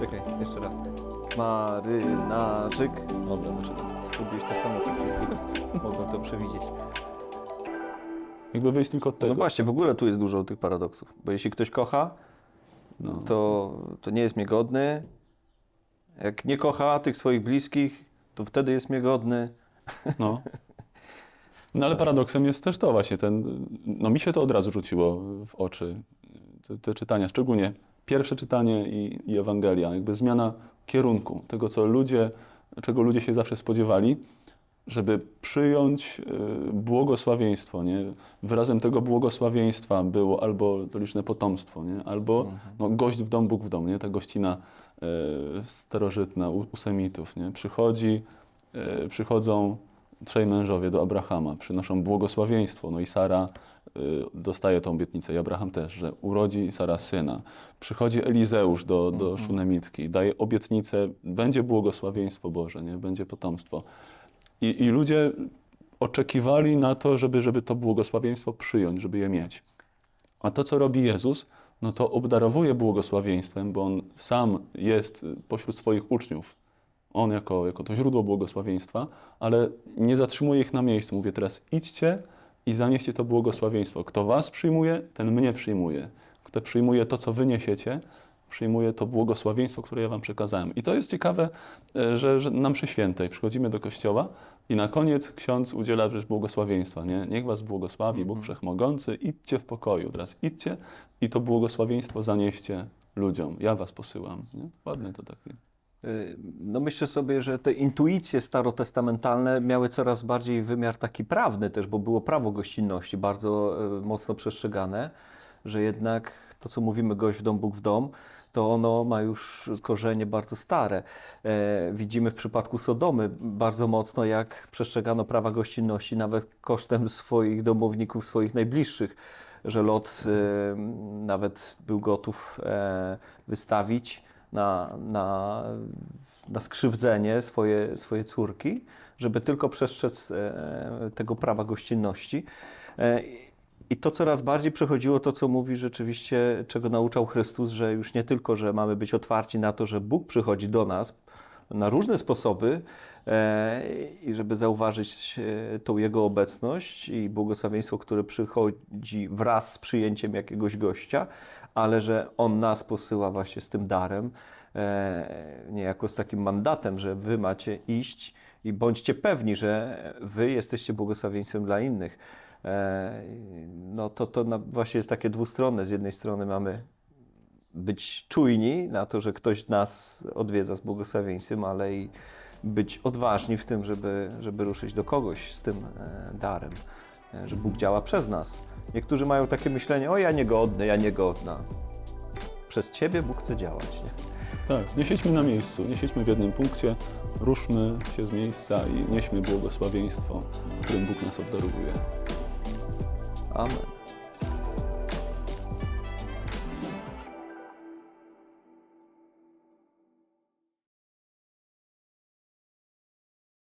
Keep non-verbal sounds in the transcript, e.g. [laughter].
Czekaj, jeszcze raz. Marynarzyk. Dobra, zaczynam. Lubiłeś to samo, co przed. [laughs] Mogłem to przewidzieć. Jakby wyjść tylko od tego. No właśnie, w ogóle tu jest dużo tych paradoksów. Bo jeśli ktoś kocha, No. to, to nie jest mnie godny. Jak nie kocha tych swoich bliskich, to wtedy jest mnie godny. No. [laughs] No ale paradoksem jest też to właśnie, ten, no mi się to od razu rzuciło w oczy, te, te czytania, szczególnie pierwsze czytanie i, i Ewangelia, jakby zmiana kierunku, tego co ludzie, czego ludzie się zawsze spodziewali, żeby przyjąć y, błogosławieństwo, nie? Wyrazem tego błogosławieństwa było albo to liczne potomstwo, nie? Albo no, gość w dom, Bóg w dom, nie? Ta gościna y, starożytna u, u Semitów, nie? Przychodzi, y, przychodzą trzej mężowie do Abrahama, przynoszą błogosławieństwo, no i Sara y, dostaje tą obietnicę, i Abraham też, że urodzi Sara syna. Przychodzi Elizeusz do, do Szunemitki, daje obietnicę, będzie błogosławieństwo Boże, nie? będzie potomstwo. I, I ludzie oczekiwali na to, żeby, żeby to błogosławieństwo przyjąć, żeby je mieć. A to, co robi Jezus, no to obdarowuje błogosławieństwem, bo On sam jest pośród swoich uczniów. On jako, jako to źródło błogosławieństwa, ale nie zatrzymuje ich na miejscu. Mówię teraz, idźcie i zanieście to błogosławieństwo. Kto was przyjmuje, ten mnie przyjmuje. Kto przyjmuje to, co wy niesiecie, przyjmuje to błogosławieństwo, które ja wam przekazałem. I to jest ciekawe, e, że, że na mszy świętej przychodzimy do kościoła i na koniec ksiądz udziela przecież błogosławieństwa. Nie? Niech was błogosławi Bóg Wszechmogący, idźcie w pokoju. Teraz idźcie i to błogosławieństwo zanieście ludziom. Ja was posyłam. Nie? Ładne to takie. Y, No myślę sobie, że te intuicje starotestamentalne miały coraz bardziej wymiar taki prawny też, bo było prawo gościnności bardzo y, mocno przestrzegane, że jednak to, co mówimy gość w dom, Bóg w dom, to ono ma już korzenie bardzo stare. E, widzimy w przypadku Sodomy bardzo mocno, jak przestrzegano prawa gościnności nawet kosztem swoich domowników, swoich najbliższych, że Lot e, nawet był gotów e, wystawić na, na, na skrzywdzenie swoje, swoje córki, żeby tylko przestrzec e, tego prawa gościnności. E, I to coraz bardziej przechodziło to, co mówi rzeczywiście, czego nauczał Chrystus, że już nie tylko, że mamy być otwarci na to, że Bóg przychodzi do nas na różne sposoby e, i żeby zauważyć e, tą Jego obecność i błogosławieństwo, które przychodzi wraz z przyjęciem jakiegoś gościa, ale że On nas posyła właśnie z tym darem, e, niejako z takim mandatem, że Wy macie iść i bądźcie pewni, że Wy jesteście błogosławieństwem dla innych. No to, to właśnie jest takie dwustronne. Z jednej strony mamy być czujni na to, że ktoś nas odwiedza z błogosławieństwem, ale i być odważni w tym, żeby, żeby ruszyć do kogoś z tym e, darem, e, że Bóg działa przez nas. Niektórzy mają takie myślenie, o ja niegodny, ja niegodna. Przez Ciebie Bóg chce działać. Nie? Tak, nie siedźmy na miejscu, nie siedźmy w jednym punkcie, ruszmy się z miejsca i nieśmy błogosławieństwo, którym Bóg nas obdarowuje. Amen.